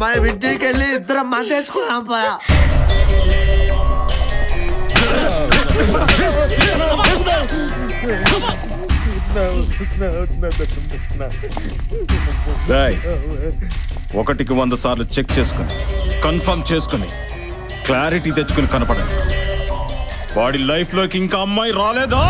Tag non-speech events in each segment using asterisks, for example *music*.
మన ఇంటికి వెళ్ళి ఇద్దరం మందేసుకున్నాం పా రాయ్ ఒకటికి వంద సార్లు చెక్ చేసుకుని కన్ఫర్మ్ చేసుకుని క్లారిటీ తెచ్చుకుని కనపడండి. వాడి లైఫ్లోకి ఇంకా అమ్మాయి రాలేదా?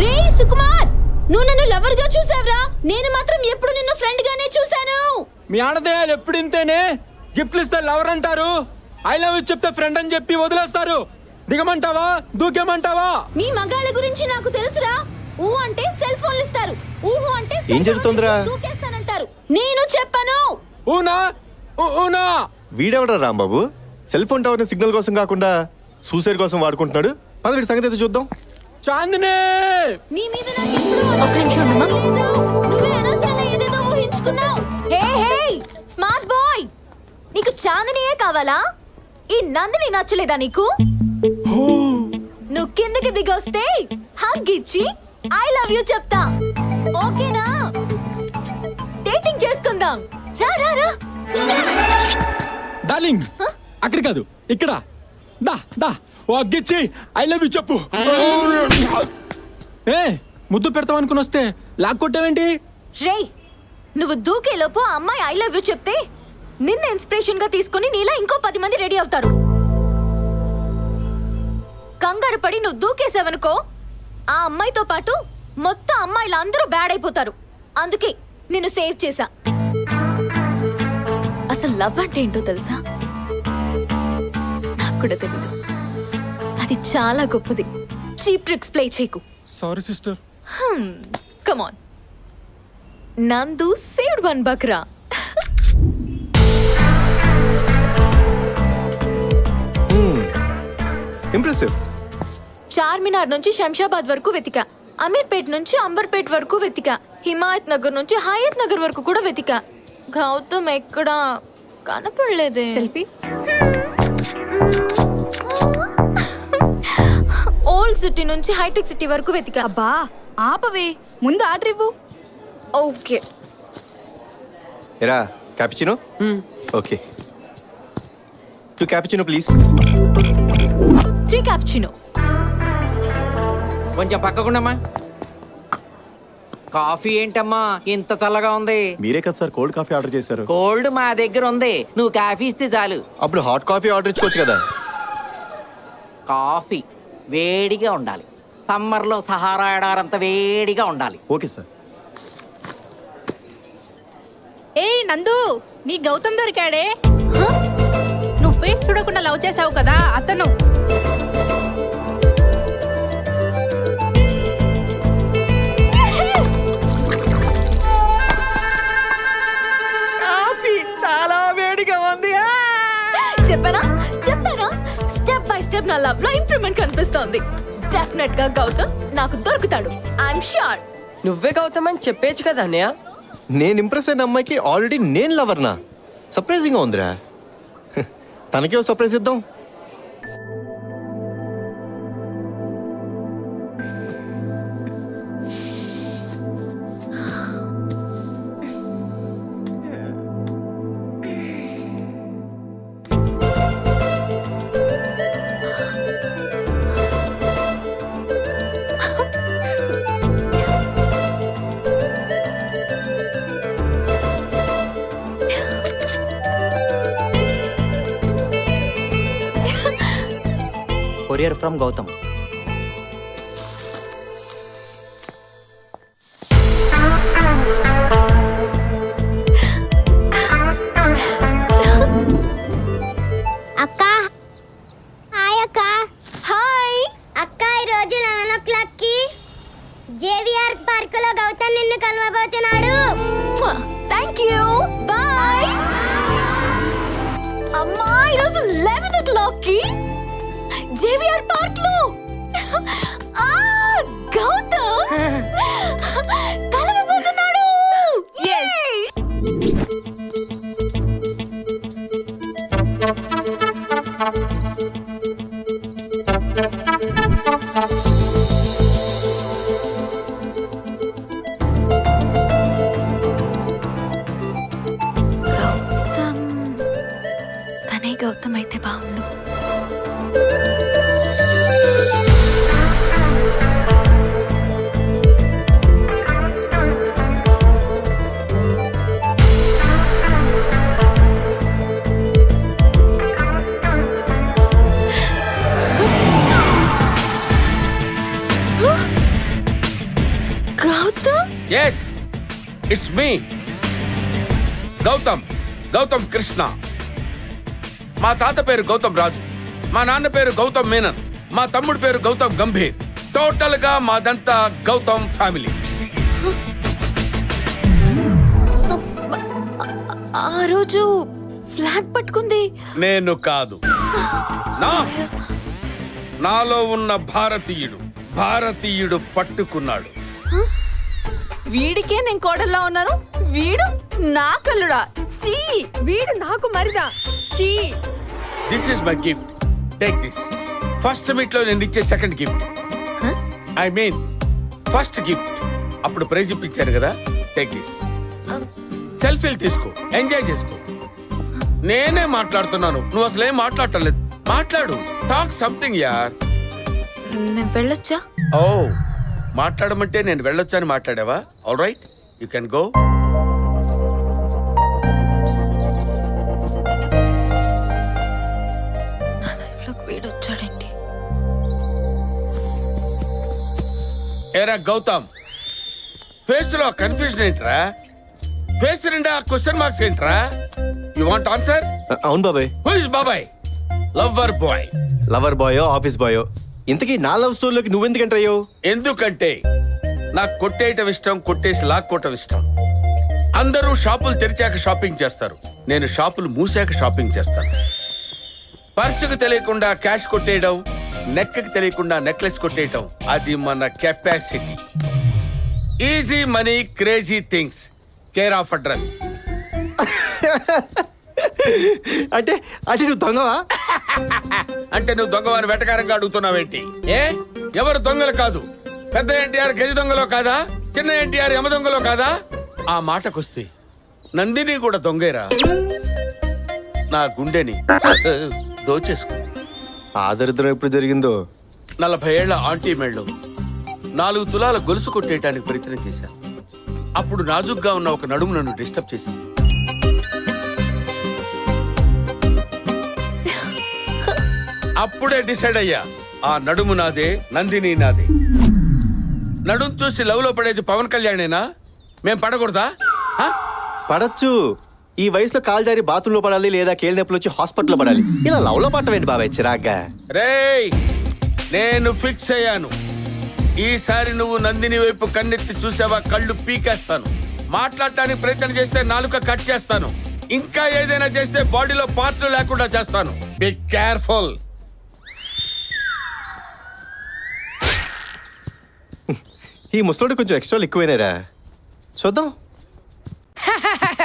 రే సుకుమార్! నువ్వు నన్ను లవర్గా చూసావురా. నేను మాత్రం ఎప్పుడు నిన్ను ఫ్రెండ్ గానే చూశాను. మీ ఆడదేయాలు ఎప్పుడు ఇంతేనే? గిఫ్ట్లు ఇస్తే లవర్ అంటారు. ఐ లవ్ యూ చెప్తే ఫ్రెండ్ అని చెప్పి వదిలేస్తారు. దిగమంటావా? దూకేమంటావా? మీ మగాళ్ళ గురించి నాకు తెలుసురా. ఊ అంటే సెల్ ఫోన్లు ఇస్తారు. ఊహు అంటే ఏం జరుగుతోందిరా? దూకేస్తానంటారు. నేను చెప్పను. ఊనా? ఊ- ఊనా? వీడెవడా Rambabu? Cell phone tower signal కోసం కాకుండా సూసైడ్ కోసం వాడుకుంటున్నాడు. పద వీడి సంగతి అయితే చూద్దాం. చాందిని! నీ మీద నాకు ఎప్పుడూ ఒక్క నిమిషం. నువ్వే అనవసరంగా ఏదేదో ఊహించుకున్నావు. హే హే! Smart boy! నీకు చాందినియే కావాలా? ఈ నందిని నచ్చలేదా నీకు? నువ్వు కిందకి దిగొస్తే? హగ్ ఇచ్చి ఐ లవ్ యూ చెప్తా. ఓకేనా? డేటింగ్ చేసుకుందాం. రా రా రా. డార్లింగ్! అక్కడ కాదు ఇక్కడ. దా దా ఓ అగ్గిచ్చి ఐ లవ్ యూ చెప్పు. ఏ ముద్దు పెడతాం అనుకుని వస్తే లాక్కొట్టావేంటి రే నువ్వు దూకేలోపు ఆ అమ్మాయి ఐ లవ్ యూ చెప్తే నిన్న ఇన్స్పిరేషన్గా తీసుకుని నీలా ఇంకో పది మంది రెడీ అవుతారు. కంగారు పడి నువ్వు దూకేసావనుకో ఆ అమ్మాయితో పాటు మొత్తం అమ్మాయిలు అందరూ బ్యాడ్ అయిపోతారు. అందుకే నిన్ను సేవ్ చేశా. అసలు లవ్ అంటే ఏంటో తెలుసా? కూడా తెలీదు అది చాలా గొప్పది. చీప్ ట్రిక్స్ ప్లే చేయకు. Sorry sister come on Nandu saved one Bakra. Impressive Charminar నుంచి శంషాబాద్ వరకు వెతికా. అమీర్పేట్ నుంచి అంబర్పేట్ వరకు వెతికా. హిమాయత్ నగర్ నుంచి హయత్ నగర్ వరకు కూడా వెతికా. గౌతమ్ ఎక్కడా? కనపడలేదే. సెల్ఫీ ఓల్డ్ సిటీ నుంచి హైటెక్ సిటీ వరకు వెతికా. అబ్బా ఆపవే. ముందు ఆర్డర్ ఇవ్వు. ఓకే. ఎరా cappuccino okay. Two cappuccino please three cappuccino కొంచెం పక్కకుండమ్మా. కాఫీ ఏంటమ్మా? ఇంత చల్లగా ఉంది. మీరే కదా సార్ కోల్డ్ కాఫీ ఆర్డర్ చేశారు. కోల్డ్ మా దగ్గర ఉంది. నువ్వు కాఫీ ఇస్తే చాలు. అప్పుడు హాట్ కాఫీ ఆర్డర్ ఇచ్చుకోవచ్చు కదా. కాఫీ. వేడిగా ఉండాలి. సమ్మర్లో సహారా ఎడారంత వేడిగా ఉండాలి. Okay sir. ఏయ్ నందు నీ గౌతమ్ దొరికాడే? నువ్వు ఫేస్ చూడకుండా లవ్ చేసావు కదా అతను. చెప్పనా? స్టెప్ నా లవ్లో ఇంప్రూవ్మెంట్ కనిపిస్తోంది. డెఫినెట్గా గౌతమ్ నాకు దొరుకుతాడు. ఐఎమ్ షూర్ నువ్వే గౌతమ్ అని చెప్పేచ్చు కదా అన్నయ్య. నేను ఇంప్రెస్ అయిన అమ్మాయికి ఆల్రెడీ నేను లవర్నా సర్ప్రైజింగ్గా ఉందిరా. *laughs* తనకే సర్ప్రైజ్ ఇద్దాం. Courier from Gautam. అక్క. హాయ్ అక్క. హాయ్. అక్క ఈ రోజు లెవెన్ ఓ క్లాక్కి జేవిఆర్ పార్క్లో గౌతమ్ నిన్ను కలవబోతున్నాడు. Thank you. బాయ్. అమ్మా ఈరోజు లెవెన్ ఓ క్లాక్కి JVR park it's me. Gautam Gautam Krishna. మా తాత పేరు గౌతమ్ రాజు. మా నాన్న పేరు గౌతమ్ మేనన్. మా తమ్ముడు పేరు గౌతమ్ గంభీర్. టోటల్గా మాదంతా గౌతమ్ ఫ్యామిలీ. ఆ రోజు ఫ్లాగ్ పట్టుకుంది. నేను కాదు. నా. నాలో ఉన్న భారతీయుడు. భారతీయుడు పట్టుకున్నాడు. వీడికే నేను కోడల్లా ఉన్నాను. వీడు నా కల్లుడా. చీ. వీడు నాకు మరిదా. చీ. This is my gift take this first మీట్లో నేను ఇచ్చే second gift I mean first gift అప్పుడు ప్రైజ్ ఇప్పించాను కదా. టేక్ దిస్ సెల్ఫీలు తీసుకో. ఎంజాయ్ చేసుకో. నేనే మాట్లాడుతున్నాను. నువ్వు అసలు ఏం మాట్లాడటలేదు మాట్లాడు. టాక్ సంథింగ్ యార్ నేను వెళ్ళొచ్చా? ఓ మాట్లాడమంటే నేను వెళ్ళొచ్చని మాట్లాడావా? All right you can go ఏరా గౌతమ్ ఫేస్లో కన్ఫ్యూజన్ ఏంట్రా? ఫేస్ నిండా క్వశ్చన్ మార్క్స్ ఏంట్రా? యు వాంట్ ఆన్సర్ అవును బాబాయ్. హూ ఇస్ బాబాయ్ లవ్వర్ బాయ్ లవర్ బాయో ఆఫీస్ బాయో ఇంతకీ నా లవ్ స్టోరీలోకి నువ్వెందుకు ఎంటర్ అయ్యావు? ఎందుకంటే నాకు కొట్టేయటం ఇష్టం కొట్టేసి లాక్కోవటం ఇష్టం. అందరూ షాపులు తెరిచాక షాపింగ్ చేస్తారు. నేను షాపులు మూసాక షాపింగ్ చేస్తాను. పర్సుకు తెలియకుండా క్యాష్ కొట్టేయడం నెక్కి తెలియకుండా నెక్లెస్ కొట్టేయడం అది మన capacity easy money crazy things care of address అంటే అంటే నువ్వు దొంగవా? అంటే నువ్వు దొంగవాని వెటకారంగా అడుగుతున్నావేంటి? ఏ? ఎవరు దొంగలు కాదు. పెద్ద ఎన్టీఆర్ గది దొంగలో కాదా? చిన్న ఎన్టీఆర్ యమ దొంగలో కాదా? ఆ మాటకొస్తే నందిని కూడా దొంగేరా. నా గుండెని దోచేసుకో ఆ దరిద్రం ఎప్పుడు జరిగిందో? నలభై ఏళ్ళ ఆంటీ మెళ్ళు నాలుగు తులాల గొలుసు కొట్టేయటానికి ప్రయత్నం చేశాను. అప్పుడు నాజుగ్గా ఉన్న ఒక నడుము నన్ను డిస్టర్బ్ చేసింది. అప్పుడే డిసైడ్ అయ్యా. ఆ నడుము నాదే నందిని నాదే. నడుము చూసి లవ్లో పడేది పవన్ కళ్యాణేనా? మేం పడకూడదా? పడచ్చు. ఈ వయసులో కాలు జారి బాత్రూంలో పడాలి లేదా కేళ్ళ నొప్పులు వచ్చి హాస్పిటల్లో పడాలి. ఇలా లవ్లో పట్టమేంటి బాబాయ్ చిరాగ్గా? రేయ్ నేను ఫిక్స్ అయ్యాను. ఈసారి నువ్వు నందిని వైపు కన్నెత్తి చూసావా కళ్ళు పీకేస్తాను. మాట్లాడటానికి ప్రయత్నం చేస్తే నాలుక కట్ చేస్తాను. ఇంకా ఏదైనా చేస్తే బాడీలో పార్ట్లు లేకుండా చేస్తాను. బి కేర్ఫుల్ ఈ ముసలోడు కొంచెం ఎక్స్ట్రా ఎక్కువైనారా చూద్దాం. *laughs*